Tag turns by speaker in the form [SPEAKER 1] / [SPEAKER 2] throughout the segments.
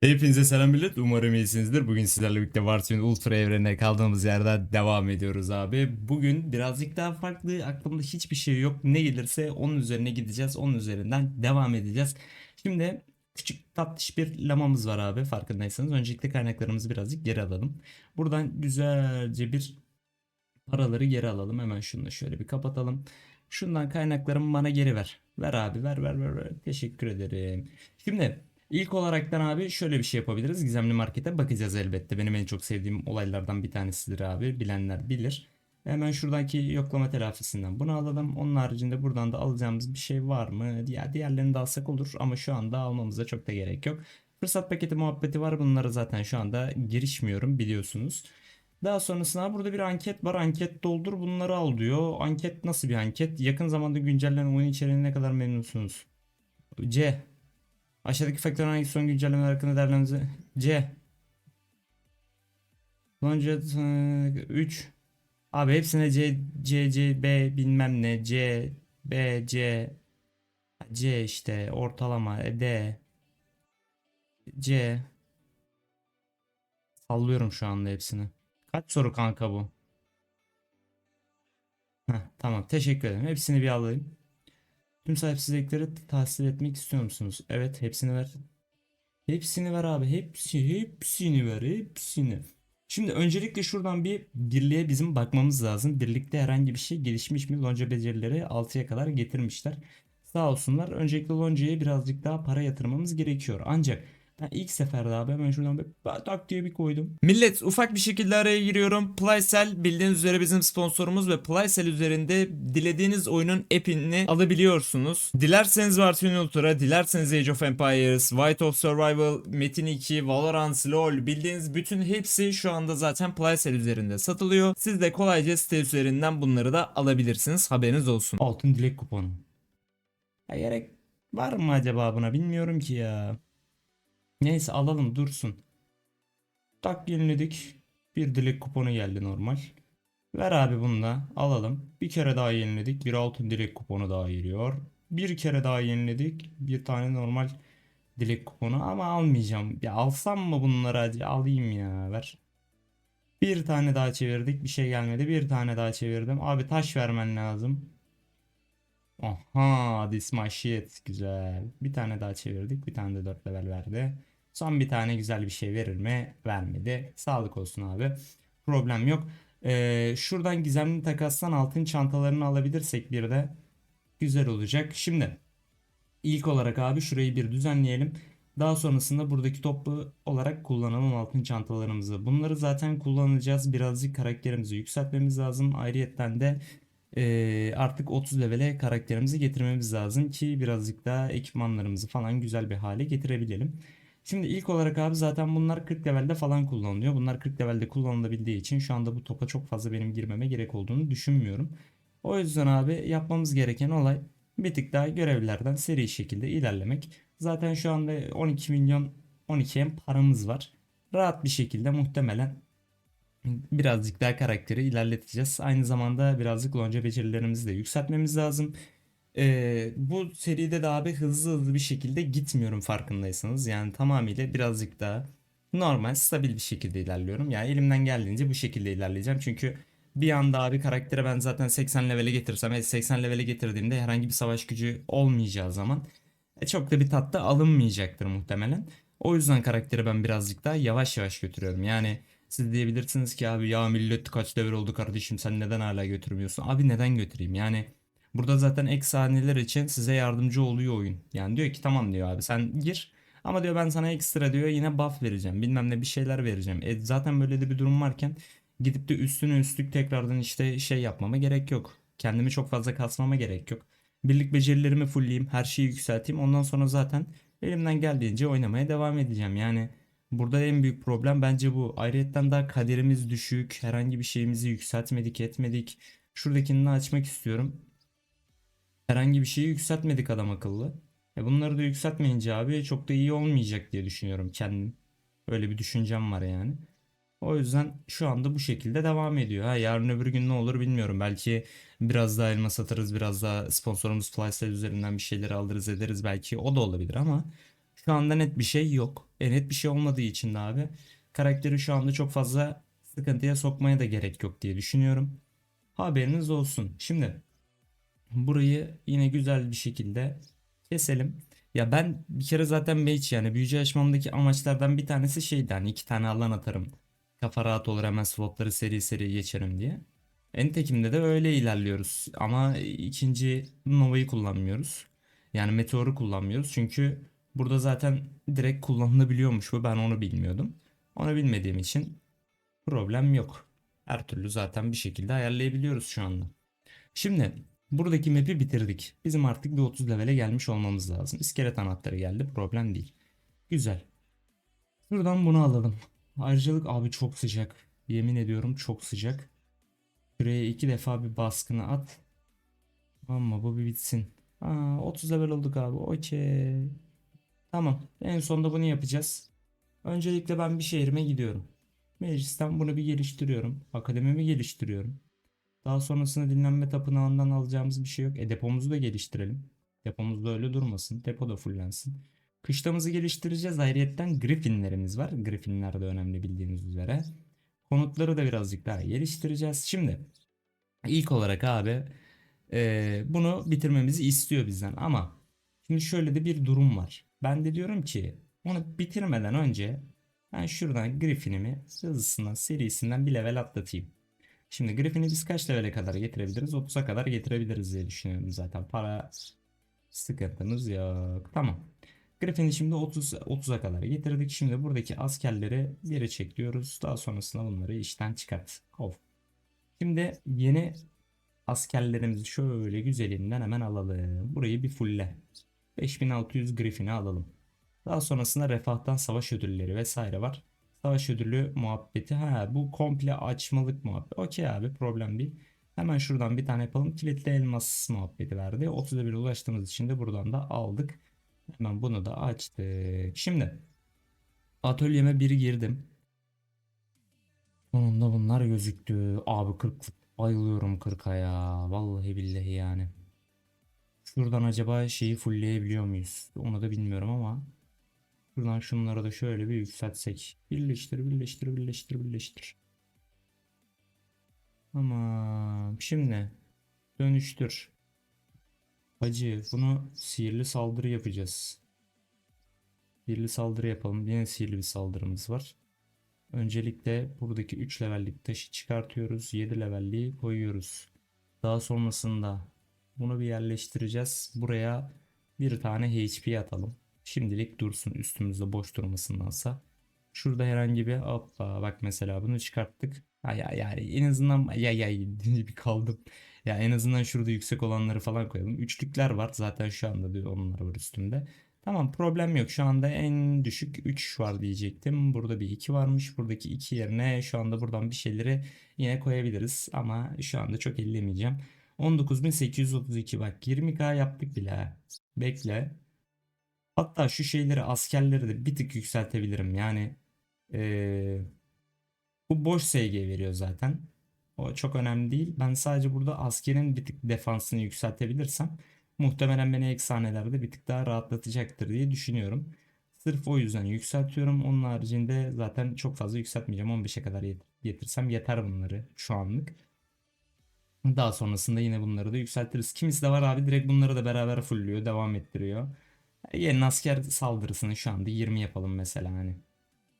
[SPEAKER 1] Hepinize selam millet. Umarım iyisinizdir. Bugün sizlerle birlikte Warzone Ultra evrenine kaldığımız yerden devam ediyoruz abi. Bugün birazcık daha farklı. Aklımda hiçbir şey yok. Ne gelirse onun üzerine gideceğiz. Onun üzerinden devam edeceğiz. Şimdi küçük tatlış bir lamamız var abi farkındaysanız. Öncelikle kaynaklarımızı birazcık geri alalım. Buradan güzelce bir paraları geri alalım. Hemen şunu da şöyle bir kapatalım. Şundan kaynaklarımı bana geri ver. Ver abi ver ver ver. ver. Teşekkür ederim. Şimdi İlk olaraktan abi şöyle bir şey yapabiliriz. Gizemli markete bakacağız elbette. Benim en çok sevdiğim olaylardan bir tanesidir abi. Bilenler bilir. Hemen şuradaki yoklama telafisinden bunu alalım. Onun haricinde buradan da alacağımız bir şey var mı? Ya diğerlerini de alsak olur ama şu anda almamıza çok da gerek yok. Fırsat paketi muhabbeti var. Bunları zaten şu anda girişmiyorum biliyorsunuz. Daha sonrasında burada bir anket var. Anket doldur bunları al diyor. Anket nasıl bir anket? Yakın zamanda güncellenen oyun içeriğine ne kadar memnunsunuz? C. Aşağıdaki faktörün hangi son güncellemeler hakkında değerlerinizi C. Lonca 3 Abi hepsine C C C B bilmem ne C B C C işte ortalama e, D C Sallıyorum şu anda hepsini. Kaç soru kanka bu? Heh, tamam teşekkür ederim. Hepsini bir alayım. Tüm sahipsizlikleri tahsil etmek istiyor musunuz? Evet, hepsini ver. Hepsini ver abi. Hepsi, hepsini ver. Hepsini. Şimdi öncelikle şuradan bir birliğe bizim bakmamız lazım. Birlikte herhangi bir şey gelişmiş mi? Lonca becerileri 6'ya kadar getirmişler. Sağ olsunlar. Öncelikle Lonca'ya birazcık daha para yatırmamız gerekiyor. Ancak ben ilk seferde abi hemen şuradan bir tak diye bir koydum. Millet ufak bir şekilde araya giriyorum. Playcell bildiğiniz üzere bizim sponsorumuz ve Playcell üzerinde dilediğiniz oyunun app'ini alabiliyorsunuz. Dilerseniz Warzone Ultra, dilerseniz Age of Empires, White of Survival, Metin 2, Valorant, LoL bildiğiniz bütün hepsi şu anda zaten Playcell üzerinde satılıyor. Siz de kolayca site üzerinden bunları da alabilirsiniz. Haberiniz olsun. Altın dilek kuponu. Ya gerek var mı acaba buna bilmiyorum ki ya. Neyse alalım dursun. Tak yeniledik. Bir dilek kuponu geldi normal. Ver abi bunu da alalım. Bir kere daha yeniledik. Bir altın dilek kuponu daha geliyor. Bir kere daha yeniledik. Bir tane normal dilek kuponu ama almayacağım. Ya alsam mı bunları hadi alayım ya ver. Bir tane daha çevirdik. Bir şey gelmedi. Bir tane daha çevirdim. Abi taş vermen lazım. Aha this my shit. Güzel. Bir tane daha çevirdik. Bir tane de 4 level verdi. Son bir tane güzel bir şey verir mi? Vermedi. Sağlık olsun abi. Problem yok. Ee, şuradan gizemli takastan altın çantalarını alabilirsek bir de güzel olacak. Şimdi ilk olarak abi şurayı bir düzenleyelim. Daha sonrasında buradaki toplu olarak kullanalım altın çantalarımızı. Bunları zaten kullanacağız. Birazcık karakterimizi yükseltmemiz lazım. Ayrıyetten de e, artık 30 levele karakterimizi getirmemiz lazım ki birazcık daha ekipmanlarımızı falan güzel bir hale getirebilelim. Şimdi ilk olarak abi zaten bunlar 40 levelde falan kullanılıyor. Bunlar 40 levelde kullanılabildiği için şu anda bu topa çok fazla benim girmeme gerek olduğunu düşünmüyorum. O yüzden abi yapmamız gereken olay bir tık daha görevlerden seri şekilde ilerlemek. Zaten şu anda 12 milyon 12 M paramız var. Rahat bir şekilde muhtemelen birazcık daha karakteri ilerleteceğiz. Aynı zamanda birazcık lonca becerilerimizi de yükseltmemiz lazım. Ee, bu seride de abi hızlı hızlı bir şekilde gitmiyorum farkındaysanız. Yani tamamıyla birazcık daha normal, stabil bir şekilde ilerliyorum. Yani elimden geldiğince bu şekilde ilerleyeceğim. Çünkü bir anda abi karaktere ben zaten 80 levele getirsem, 80 levele getirdiğimde herhangi bir savaş gücü olmayacağı zaman e, çok da bir tatta alınmayacaktır muhtemelen. O yüzden karakteri ben birazcık daha yavaş yavaş götürüyorum. Yani siz diyebilirsiniz ki abi ya millet kaç level oldu kardeşim sen neden hala götürmüyorsun? Abi neden götüreyim? Yani Burada zaten ek sahneler için size yardımcı oluyor oyun. Yani diyor ki tamam diyor abi sen gir. Ama diyor ben sana ekstra diyor yine buff vereceğim. Bilmem ne bir şeyler vereceğim. E zaten böyle de bir durum varken gidip de üstüne üstlük tekrardan işte şey yapmama gerek yok. Kendimi çok fazla kasmama gerek yok. Birlik becerilerimi fullleyeyim, her şeyi yükselteyim. Ondan sonra zaten elimden geldiğince oynamaya devam edeceğim. Yani burada en büyük problem bence bu. Ayrıyetten daha kaderimiz düşük. Herhangi bir şeyimizi yükseltmedik, etmedik. Şuradakini açmak istiyorum. Herhangi bir şeyi yükseltmedik adam akıllı. E bunları da yükseltmeyince abi çok da iyi olmayacak diye düşünüyorum kendim. Öyle bir düşüncem var yani. O yüzden şu anda bu şekilde devam ediyor. Ha yarın öbür gün ne olur bilmiyorum. Belki biraz daha elma satarız, biraz daha sponsorumuz Flyside üzerinden bir şeyleri alırız ederiz belki o da olabilir ama Şu anda net bir şey yok. E net bir şey olmadığı için de abi karakteri şu anda çok fazla sıkıntıya sokmaya da gerek yok diye düşünüyorum. Haberiniz olsun. Şimdi burayı yine güzel bir şekilde keselim. Ya ben bir kere zaten mage yani büyücü açmamdaki amaçlardan bir tanesi şeydi hani iki tane alan atarım. Kafa rahat olur hemen swapları seri seri geçerim diye. Entekim'de de öyle ilerliyoruz. Ama ikinci Nova'yı kullanmıyoruz. Yani Meteor'u kullanmıyoruz. Çünkü burada zaten direkt kullanılabiliyormuş bu. Ben onu bilmiyordum. Onu bilmediğim için problem yok. Her türlü zaten bir şekilde ayarlayabiliyoruz şu anda. Şimdi buradaki map'i bitirdik. Bizim artık bir 30 levele gelmiş olmamız lazım. İskelet anahtarı geldi. Problem değil. Güzel. Şuradan bunu alalım. Ayrıcalık abi çok sıcak. Yemin ediyorum çok sıcak. Şuraya iki defa bir baskını at. Ama bu bir bitsin. Aa, 30 level olduk abi. Okey. Tamam. En sonunda bunu yapacağız. Öncelikle ben bir şehrime gidiyorum. Meclisten bunu bir geliştiriyorum. Akademimi geliştiriyorum. Daha sonrasında dinlenme tapınağından alacağımız bir şey yok. E depomuzu da geliştirelim. Depomuz da öyle durmasın. Depo da fullensin. Kışlamızı geliştireceğiz. Ayrıyetten Griffinlerimiz var. Griffinler de önemli bildiğiniz üzere. Konutları da birazcık daha geliştireceğiz. Şimdi ilk olarak abi e, bunu bitirmemizi istiyor bizden ama şimdi şöyle de bir durum var. Ben de diyorum ki onu bitirmeden önce ben şuradan Griffin'imi hızlısından serisinden bir level atlatayım. Şimdi Griffin'i biz kaç levele kadar getirebiliriz? 30'a kadar getirebiliriz diye düşünüyorum zaten. Para sıkıntımız yok. Tamam. Griffin'i şimdi 30 30'a kadar getirdik. Şimdi buradaki askerleri geri çekiyoruz. Daha sonrasında bunları işten çıkart. Of. Şimdi yeni askerlerimizi şöyle güzelinden hemen alalım. Burayı bir fulle. 5600 Griffin'i alalım. Daha sonrasında refahtan savaş ödülleri vesaire var. Savaş ödülü muhabbeti. Ha bu komple açmalık muhabbet. Okey abi problem değil. Hemen şuradan bir tane yapalım. Kilitli elmas muhabbeti verdi. 30'a bir ulaştığımız için de buradan da aldık. Hemen bunu da açtık. Şimdi atölyeme bir girdim. Sonunda bunlar gözüktü. Abi 40 bayılıyorum 40'a ya. Vallahi billahi yani. Şuradan acaba şeyi fullleyebiliyor muyuz? Onu da bilmiyorum ama. Şuradan şunları da şöyle bir yükseltsek. Birleştir, birleştir, birleştir, birleştir. Tamam. Şimdi dönüştür. Hacı bunu sihirli saldırı yapacağız. Sihirli saldırı yapalım. Yine sihirli bir saldırımız var. Öncelikle buradaki 3 levellik taşı çıkartıyoruz. 7 levelliği koyuyoruz. Daha sonrasında bunu bir yerleştireceğiz. Buraya bir tane HP atalım. Şimdilik dursun üstümüzde boş durmasındansa. Şurada herhangi bir hoppa bak mesela bunu çıkarttık. Ay ay ay en azından ay ay bir kaldım. Ya en azından şurada yüksek olanları falan koyalım. Üçlükler var zaten şu anda diyor onlar var üstümde. Tamam problem yok. Şu anda en düşük 3 var diyecektim. Burada bir 2 varmış. Buradaki 2 yerine şu anda buradan bir şeyleri yine koyabiliriz. Ama şu anda çok ellemeyeceğim. 19.832 bak 20k yaptık bile. Bekle. Hatta şu şeyleri askerleri de bir tık yükseltebilirim. Yani eee, bu boş SG veriyor zaten. O çok önemli değil. Ben sadece burada askerin bir tık defansını yükseltebilirsem muhtemelen beni eksanelerde bir tık daha rahatlatacaktır diye düşünüyorum. Sırf o yüzden yükseltiyorum. Onun haricinde zaten çok fazla yükseltmeyeceğim. 15'e kadar getirsem yeter bunları şu anlık. Daha sonrasında yine bunları da yükseltiriz. Kimisi de var abi direkt bunları da beraber fullüyor, devam ettiriyor. Yeni asker saldırısını şu anda 20 yapalım mesela hani.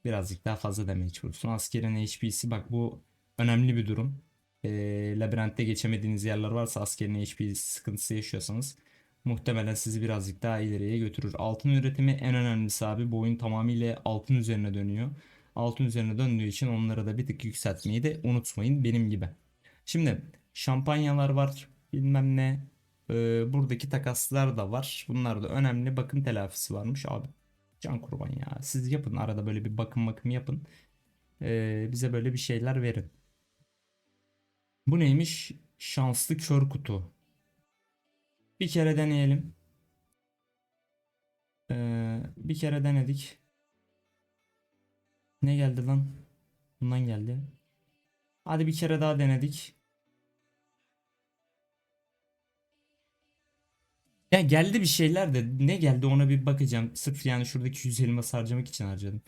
[SPEAKER 1] Birazcık daha fazla damage vursun. Askerin HP'si bak bu önemli bir durum. Ee, labirentte geçemediğiniz yerler varsa askerin HP sıkıntısı yaşıyorsanız muhtemelen sizi birazcık daha ileriye götürür. Altın üretimi en önemlisi abi. Bu oyun tamamıyla altın üzerine dönüyor. Altın üzerine döndüğü için onları da bir tık yükseltmeyi de unutmayın benim gibi. Şimdi şampanyalar var bilmem ne. Ee, buradaki takaslar da var. Bunlar da önemli. Bakım telafisi varmış abi. Can kurban ya. Siz yapın arada böyle bir bakım bakım yapın. Ee, bize böyle bir şeyler verin. Bu neymiş? Şanslı kör kutu. Bir kere deneyelim. Ee, bir kere denedik. Ne geldi lan? Bundan geldi. Hadi bir kere daha denedik. Ya geldi bir şeyler de ne geldi ona bir bakacağım. Sırf yani şuradaki 100 elmas harcamak için harcadım.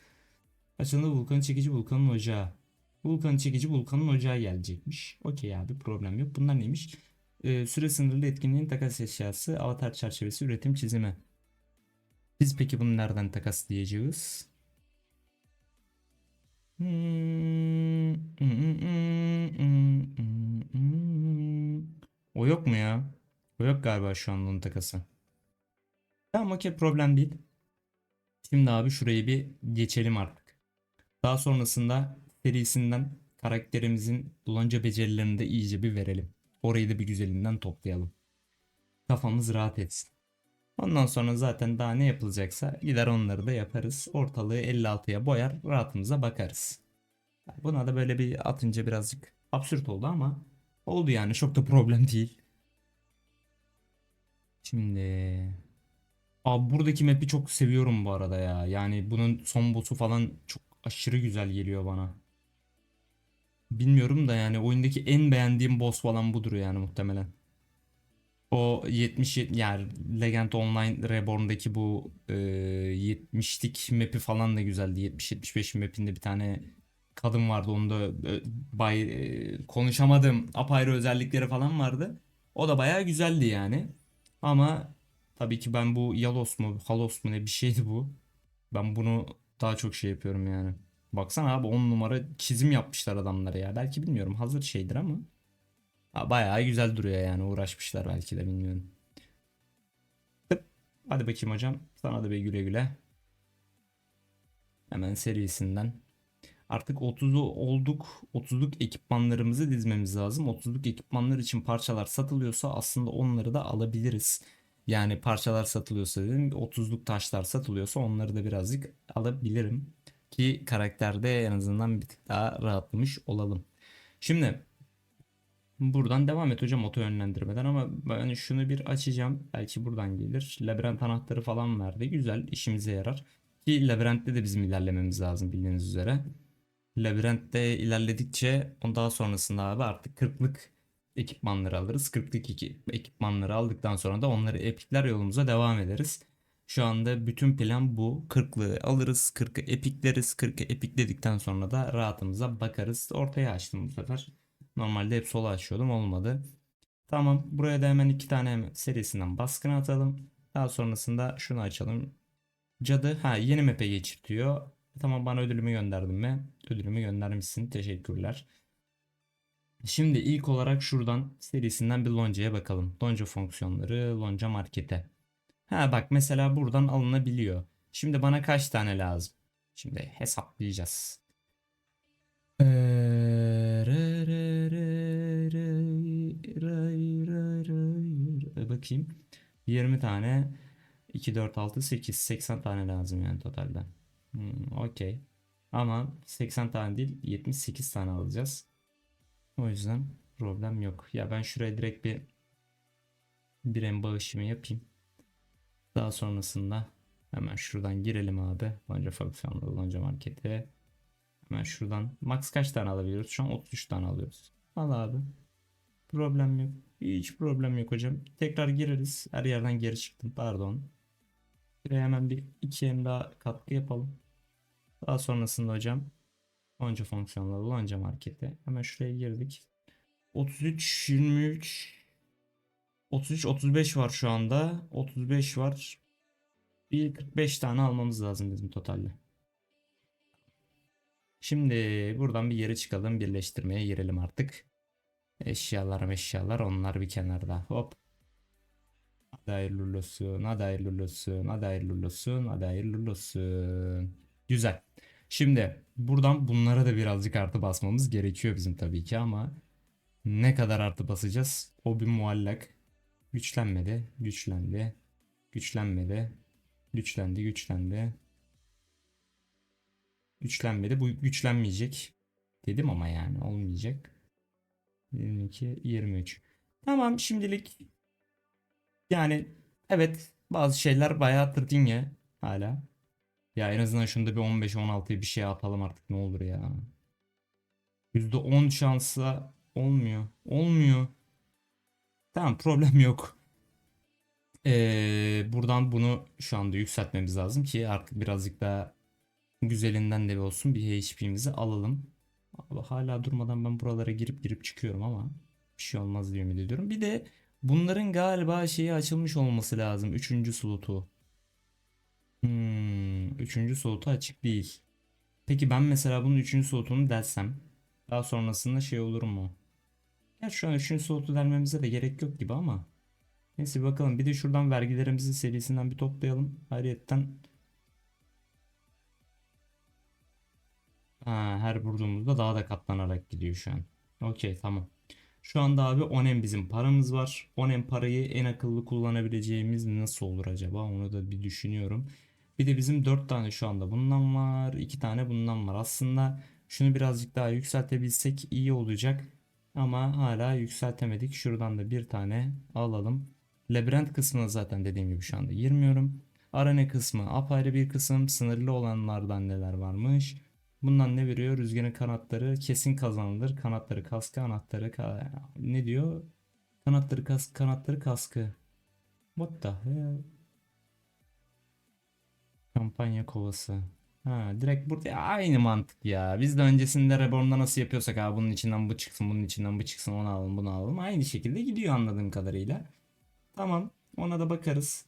[SPEAKER 1] Açıldı Vulkan'ın çekici Vulkan'ın ocağı. Vulkan'ın çekici Vulkan'ın ocağı gelecekmiş. Okey abi problem yok. Bunlar neymiş? Ee, süre sınırlı etkinliğin takas eşyası, avatar çerçevesi, üretim çizimi. Biz peki bunu nereden takaslayacağız? Hmm, hmm, hmm. O yok mu ya? Yok galiba şu an onun takası. Tamam okey problem değil. Şimdi abi şurayı bir geçelim artık. Daha sonrasında serisinden karakterimizin dolanca becerilerini de iyice bir verelim. Orayı da bir güzelinden toplayalım. Kafamız rahat etsin. Ondan sonra zaten daha ne yapılacaksa gider onları da yaparız. Ortalığı 56'ya boyar rahatımıza bakarız. Buna da böyle bir atınca birazcık absürt oldu ama oldu yani çok da problem değil. Şimdi Abi buradaki map'i çok seviyorum bu arada ya. Yani bunun son boss'u falan çok aşırı güzel geliyor bana. Bilmiyorum da yani oyundaki en beğendiğim boss falan budur yani muhtemelen. O 70 yani Legend Online Reborn'daki bu e, 70'lik map'i falan da güzeldi. 70-75 map'inde bir tane kadın vardı. Onda e, bay e, konuşamadım. Apayrı özellikleri falan vardı. O da bayağı güzeldi yani. Ama tabii ki ben bu Yalos mu, Halos mu ne bir şeydi bu. Ben bunu daha çok şey yapıyorum yani. Baksana abi 10 numara çizim yapmışlar adamlara ya. Belki bilmiyorum hazır şeydir ama. Ha, bayağı güzel duruyor yani uğraşmışlar belki de bilmiyorum. Hadi bakayım hocam. Sana da bir güle güle. Hemen serisinden. Artık 30'u olduk. 30'luk ekipmanlarımızı dizmemiz lazım. 30'luk ekipmanlar için parçalar satılıyorsa aslında onları da alabiliriz. Yani parçalar satılıyorsa dedim 30'luk taşlar satılıyorsa onları da birazcık alabilirim. Ki karakterde en azından bir tık daha rahatlamış olalım. Şimdi buradan devam et hocam oto yönlendirmeden ama ben şunu bir açacağım. Belki buradan gelir. Labirent anahtarı falan verdi. Güzel işimize yarar. Ki labirentte de bizim ilerlememiz lazım bildiğiniz üzere. Labirentte ilerledikçe ondan sonrasında abi artık 40'lık ekipmanları alırız. 40'lık iki ekipmanları aldıktan sonra da onları epikler yolumuza devam ederiz. Şu anda bütün plan bu. 40'lığı alırız, 40'ı epikleriz. 40'ı epikledikten sonra da rahatımıza bakarız. Ortaya açtım bu sefer. Normalde hep sola açıyordum olmadı. Tamam buraya da hemen iki tane serisinden baskın atalım. Daha sonrasında şunu açalım. Cadı ha yeni map'e geçirtiyor. Tamam bana ödülümü gönderdin mi? Ödülümü göndermişsin. Teşekkürler. Şimdi ilk olarak şuradan serisinden bir loncaya bakalım. Lonca fonksiyonları, lonca markete. Ha bak mesela buradan alınabiliyor. Şimdi bana kaç tane lazım? Şimdi hesaplayacağız. Bakayım. 20 tane. 2, 4, 6, 8. 80 tane lazım yani totalde. Hmm, Okey. Ama 80 tane değil 78 tane alacağız. O yüzden problem yok. Ya ben şuraya direkt bir bir en bağışımı yapayım. Daha sonrasında hemen şuradan girelim abi. Lonca fonksiyonlu lonca markete. Hemen şuradan max kaç tane alabiliyoruz? Şu an 33 tane alıyoruz. Al abi. Problem yok. Hiç problem yok hocam. Tekrar gireriz. Her yerden geri çıktım. Pardon. Buraya hemen bir iki em daha katkı yapalım. Daha sonrasında hocam Lonca fonksiyonları Lonca markete. Hemen şuraya girdik. 33 23 33 35 var şu anda. 35 var. Bir 45 tane almamız lazım bizim totalde. Şimdi buradan bir yere çıkalım. Birleştirmeye girelim artık. Eşyalar eşyalar onlar bir kenarda. Hop. Hadi hayırlı olsun. Hadi hayırlı olsun. Hadi hayırlı olsun. Hadi hayırlı olsun. Güzel. Şimdi buradan bunlara da birazcık artı basmamız gerekiyor bizim tabii ki ama ne kadar artı basacağız? O bir muallak. Güçlenmedi, güçlendi, güçlenmedi, güçlendi, güçlendi. Güçlenmedi. Bu güçlenmeyecek. Dedim ama yani olmayacak. 22, 23. Tamam şimdilik yani evet bazı şeyler bayağı tırtinge hala. Ya en azından şunda bir 15-16'ya bir şey atalım artık ne olur ya. %10 şansla olmuyor. Olmuyor. Tamam problem yok. Ee, buradan bunu şu anda yükseltmemiz lazım ki artık birazcık daha güzelinden de olsun bir HP'mizi alalım. Abi hala durmadan ben buralara girip girip çıkıyorum ama bir şey olmaz diye ümit ediyorum. Bir de bunların galiba şeyi açılmış olması lazım. Üçüncü slotu. Hmm, üçüncü slotu açık değil. Peki ben mesela bunun üçüncü slotunu dersem daha sonrasında şey olur mu? Gerçi şu an üçüncü slotu delmemize de gerek yok gibi ama. Neyse bakalım. Bir de şuradan vergilerimizi serisinden bir toplayalım. Ayrıyetten ha, her vurduğumuzda daha da katlanarak gidiyor şu an. Okey tamam. Şu anda abi 10M bizim paramız var. 10M parayı en akıllı kullanabileceğimiz nasıl olur acaba? Onu da bir düşünüyorum. Bir de bizim 4 tane şu anda bundan var. 2 tane bundan var. Aslında şunu birazcık daha yükseltebilsek iyi olacak. Ama hala yükseltemedik. Şuradan da bir tane alalım. Labirent kısmına zaten dediğim gibi şu anda girmiyorum. Arena kısmı apayrı bir kısım. Sınırlı olanlardan neler varmış. Bundan ne veriyor? Rüzgarın kanatları kesin kazanılır. Kanatları kaskı, anahtarı ka- ne diyor? Kanatları kaskı, kanatları kaskı. What the hell? Kampanya kovası. Ha, direkt burada aynı mantık ya. Biz de öncesinde Reborn'da nasıl yapıyorsak abi bunun içinden bu çıksın, bunun içinden bu çıksın, onu alalım, bunu alalım. Aynı şekilde gidiyor anladığım kadarıyla. Tamam, ona da bakarız.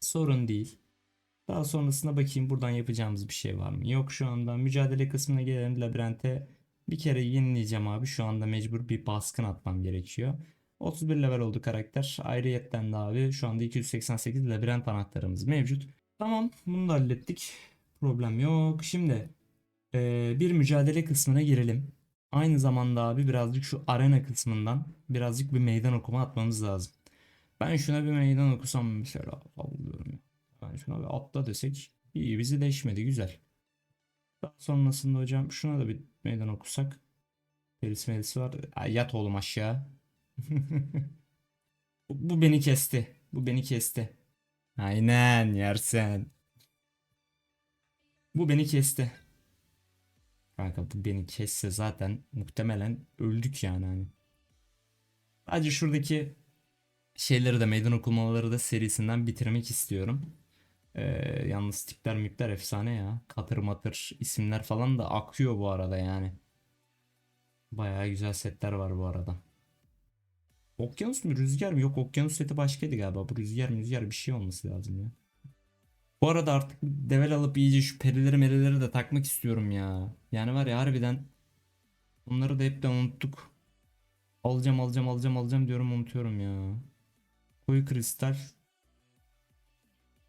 [SPEAKER 1] Sorun değil. Daha sonrasında bakayım buradan yapacağımız bir şey var mı? Yok şu anda. Mücadele kısmına gelelim. Labirente bir kere yenileyeceğim abi. Şu anda mecbur bir baskın atmam gerekiyor. 31 level oldu karakter. Ayrıyetten de abi şu anda 288 labirent anahtarımız mevcut. Tamam bunu da hallettik. Problem yok. Şimdi eee, bir mücadele kısmına girelim. Aynı zamanda abi birazcık şu arena kısmından birazcık bir meydan okuma atmamız lazım. Ben şuna bir meydan okusam mesela. Sallıyorum ya. Ben şuna bir atla desek iyi bizi değişmedi güzel. Daha sonrasında hocam şuna da bir meydan okusak. Perisi merisi var. Ay, yat oğlum aşağı. Bu beni kesti. Bu beni kesti. Aynen yersen. Bu beni kesti. Kanka bu beni kesse zaten muhtemelen öldük yani hani. Sadece şuradaki şeyleri de meydan okumaları da serisinden bitirmek istiyorum. Ee, yalnız tipler mipler efsane ya. Katır matır isimler falan da akıyor bu arada yani. Bayağı güzel setler var bu arada. Okyanus mu rüzgar mı? Yok okyanus seti başkaydı galiba. Bu rüzgar rüzgar bir şey olması lazım ya. Bu arada artık level alıp iyice şu perileri merileri de takmak istiyorum ya. Yani var ya harbiden bunları da hep de unuttuk. Alacağım alacağım alacağım alacağım diyorum unutuyorum ya. Koyu kristal.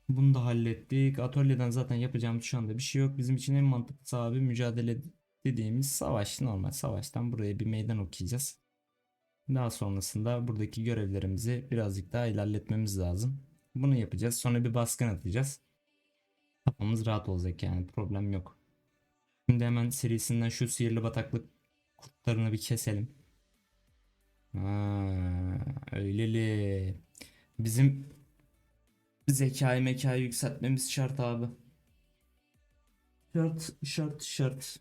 [SPEAKER 1] Bunu da hallettik. Atölyeden zaten yapacağımız şu anda bir şey yok. Bizim için en mantıklısı abi mücadele dediğimiz savaş. Normal savaştan buraya bir meydan okuyacağız. Daha sonrasında buradaki görevlerimizi birazcık daha ilerletmemiz lazım. Bunu yapacağız. Sonra bir baskın atacağız. Kafamız rahat olacak yani problem yok. Şimdi hemen serisinden şu sihirli bataklık kurtlarını bir keselim. Ha, öyleli. Bizim zekayı mekayı yükseltmemiz şart abi. Şart, şart, şart.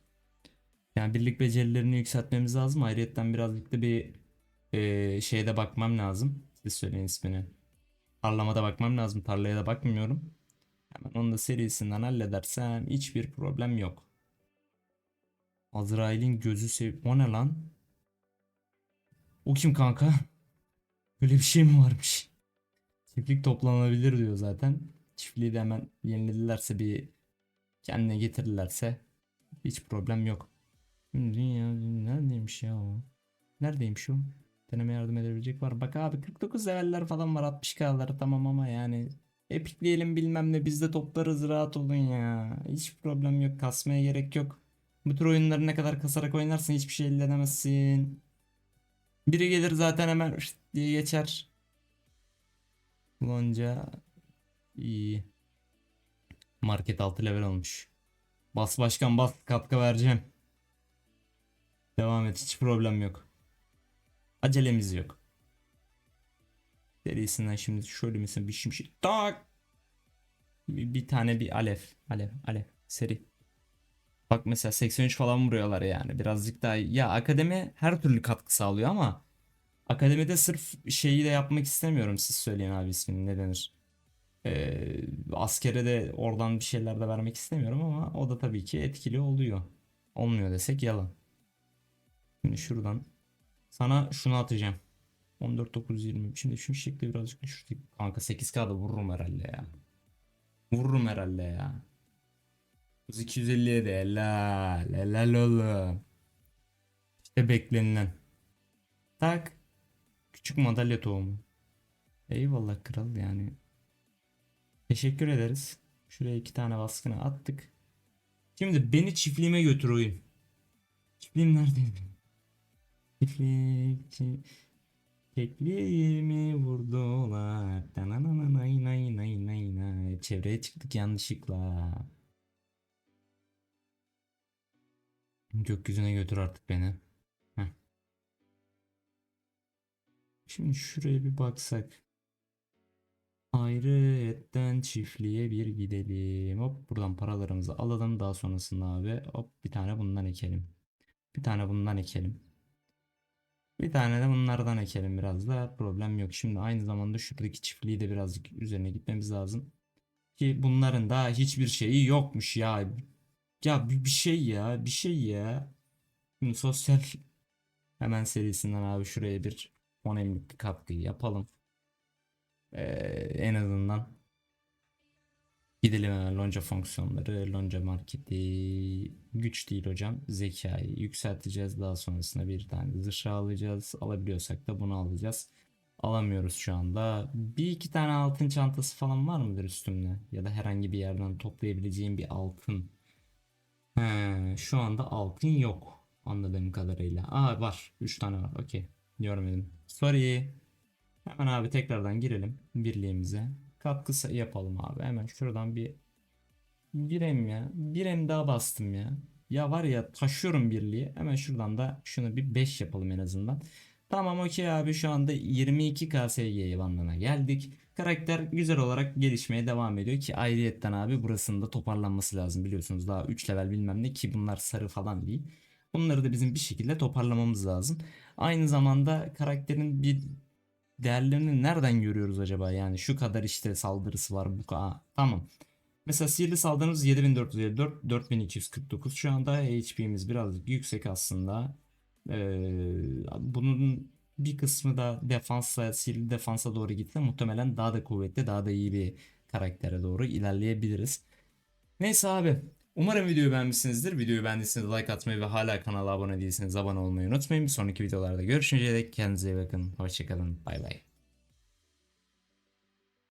[SPEAKER 1] Yani birlik becerilerini yükseltmemiz lazım. Ayrıyetten birazcık da bir e, şeyde bakmam lazım. Siz söyleyin ismini. Tarlamada bakmam lazım. Tarlaya da bakmıyorum. Hemen onu da serisinden halledersem hiçbir problem yok. Azrail'in gözü sev... O ne lan? O kim kanka? Böyle bir şey mi varmış? Çiftlik toplanabilir diyor zaten. Çiftliği de hemen yeniledilerse bir kendine getirirlerse hiç problem yok. Neredeymiş ya o? Neredeymiş o? Deneme yardım edebilecek var. Bak abi 49 leveller falan var 60k'ları tamam ama yani epikleyelim bilmem ne biz de toplarız rahat olun ya. Hiç problem yok kasmaya gerek yok. Bu tür oyunları ne kadar kasarak oynarsın hiçbir şey elde edemezsin. Biri gelir zaten hemen diye geçer. Lonca iyi. Market 6 level olmuş. Bas başkan bas katkı vereceğim. Devam et hiç problem yok. Acelemiz yok. Serisinden şimdi şöyle mesela bir şimşek tak. Bir, bir tane bir alev. Alev. Alev. Seri. Bak mesela 83 falan vuruyorlar yani. Birazcık daha ya akademi her türlü katkı sağlıyor ama Akademide sırf şeyi de yapmak istemiyorum. Siz söyleyin abi ismini ne denir? Ee, askere de oradan bir şeyler de vermek istemiyorum ama o da tabii ki etkili oluyor. Olmuyor desek yalan. Şimdi şuradan sana şunu atacağım. 14.920. Şimdi şu şekilde birazcık düşürteyim. Kanka 8K'da vururum herhalde ya. Vururum herhalde ya. 250'ye de helal. Helal oğlum. İşte beklenilen. Tak. Küçük madalya tohumu. Eyvallah kral yani. Teşekkür ederiz. Şuraya iki tane baskını attık. Şimdi beni çiftliğime götür oyun. Çiftliğim neredeydi? Çi- Çiftliğimi vurdular. Tanananay nay nay nay nay. Çevreye çıktık yanlışlıkla. Gökyüzüne götür artık beni. Heh. Şimdi şuraya bir baksak. Ayrıyetten çiftliğe bir gidelim. Hop buradan paralarımızı alalım. Daha sonrasında abi hop bir tane bundan ekelim. Bir tane bundan ekelim. Bir tane de bunlardan ekelim biraz da problem yok. Şimdi aynı zamanda şuradaki çiftliği de birazcık üzerine gitmemiz lazım. Ki bunların da hiçbir şeyi yokmuş ya. Ya bir, şey ya bir şey ya. Şimdi sosyal hemen serisinden abi şuraya bir 10 emlik katkı yapalım. Ee, en azından gidelim hemen lonca fonksiyonları, lonca marketi, güç değil hocam, zekayı yükselteceğiz. Daha sonrasında bir tane zırh alacağız. Alabiliyorsak da bunu alacağız. Alamıyoruz şu anda. Bir iki tane altın çantası falan var mıdır üstümde? Ya da herhangi bir yerden toplayabileceğim bir altın. He, şu anda altın yok. Anladığım kadarıyla. Aa var. 3 tane var. Okey. Görmedim. Sorry. Hemen abi tekrardan girelim birliğimize. Katkı yapalım abi. Hemen şuradan bir bir em ya. Bir em daha bastım ya. Ya var ya taşıyorum birliği. Hemen şuradan da şunu bir 5 yapalım en azından. Tamam okey abi şu anda 22 KSG bandına geldik. Karakter güzel olarak gelişmeye devam ediyor ki ayrıyetten abi burasının da toparlanması lazım biliyorsunuz daha 3 level bilmem ne ki bunlar sarı falan değil. Bunları da bizim bir şekilde toparlamamız lazım. Aynı zamanda karakterin bir değerlerini nereden görüyoruz acaba? Yani şu kadar işte saldırısı var bu kadar. Tamam. Mesela sihirli saldırımız 7454, 4249. Şu anda HP'miz birazcık yüksek aslında. Ee, bunun bir kısmı da defansa, sihirli defansa doğru gitti. Muhtemelen daha da kuvvetli, daha da iyi bir karaktere doğru ilerleyebiliriz. Neyse abi. Umarım videoyu beğenmişsinizdir. Videoyu beğendiyseniz like atmayı ve hala kanala abone değilseniz abone olmayı unutmayın. Bir sonraki videolarda görüşünceye dek kendinize iyi bakın. Hoşçakalın. Bay bay.